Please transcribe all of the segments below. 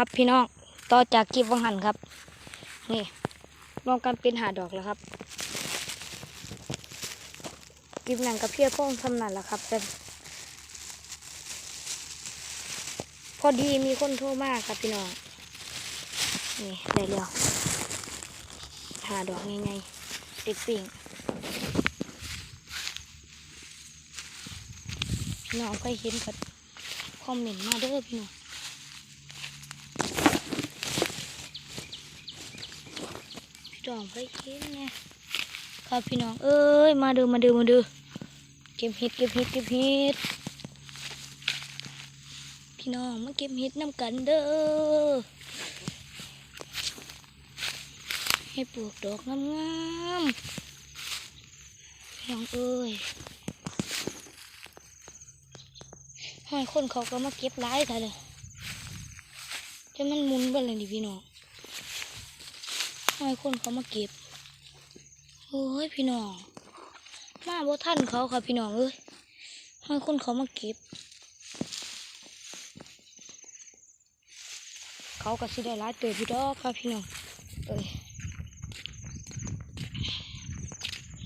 ครับพี่น้องต่อจากกีบวังหันครับ นี่รวมกันเป็นหาดอกแล้วครับกีบหนังกับเพียพ่งทำนั่นแหละครับแต่พอดีมีคนโทรมากครับพี่น้องนี่ได้แล้วหาดอกง่ายๆติดปิ่งพี่น้องเคยเห็นกับคอมเมนต์มาเด้อพี่น้อง พี่องเคยเห็นไงครับพี่น้อง เอ้ย มาดูมาดูมาดูเก็บเห็ดเก็บเห็ดเก็บเห็ดพี่น้องมาเก็บเห็ดน้ำกันเด้อให้ปลูกดอกงามๆพี่น้องเอ้ยให้คนเขาก็มาเก็บร้ายกันเลยจะมันมุนไปเลยดิพี่น้อง ให้คนเขามาเก็บโอ้ยพี่น้อง มาบ่ท่านเขาค่ะพี่น้องเอ้ยให้คนเขามาเก็บ เขาก็สิได้ร้ายเตยพี่ดอกค่ะพี่น้องเอ้ย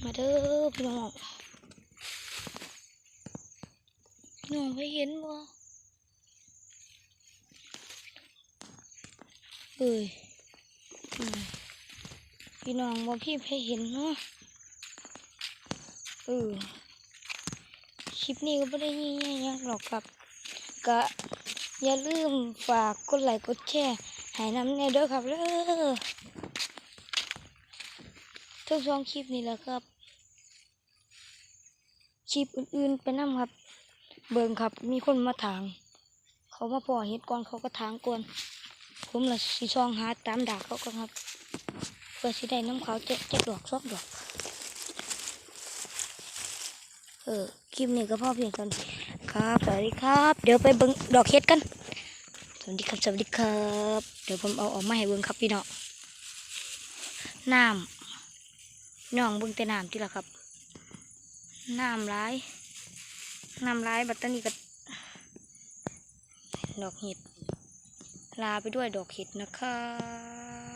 มาเด้อพี่น้องพี่น้องไปเห็นบ่เอ้ย พี่น้องบอพี่เพเห็นเนาะเออคลิปนี้ก็ไม่ได้ยิ่งใหญ่หยังหรอกครับก็อย่าลืมฝากกดไลค์กดแชร์ให้น้ำแน่ด้อครับเด้อทุกช่องคลิปนี้แหละครับ คลิปอื่นๆไปนั่ครับ เบิ่งครับมีคนมาถาง เขามาพอเห็ดก่อนเขาก็ถางก่อนผมละสีช่องหาตามด่าเขาก็ครับ พื่อสิได้น้ำเขาเจ็ดเจ็ดดอกสองดอก เออคลิปนี้ก็พอเพียงกันครับสวัสดีครับ เดี๋ยวไปเบิ้งดอกเห็ดกัน สวัสดีครับสวัสดีครับ เดี๋ยวผมเอาออกมาให้เบิ้งครับพี่น้องน้ำน้องเบิ้งแต่น้ำที่ละครับน้ำร้ายน้ำร้ายบัดตรนี้ก็ดอกเห็ดลาไปด้วยดอกเห็ดนะครับ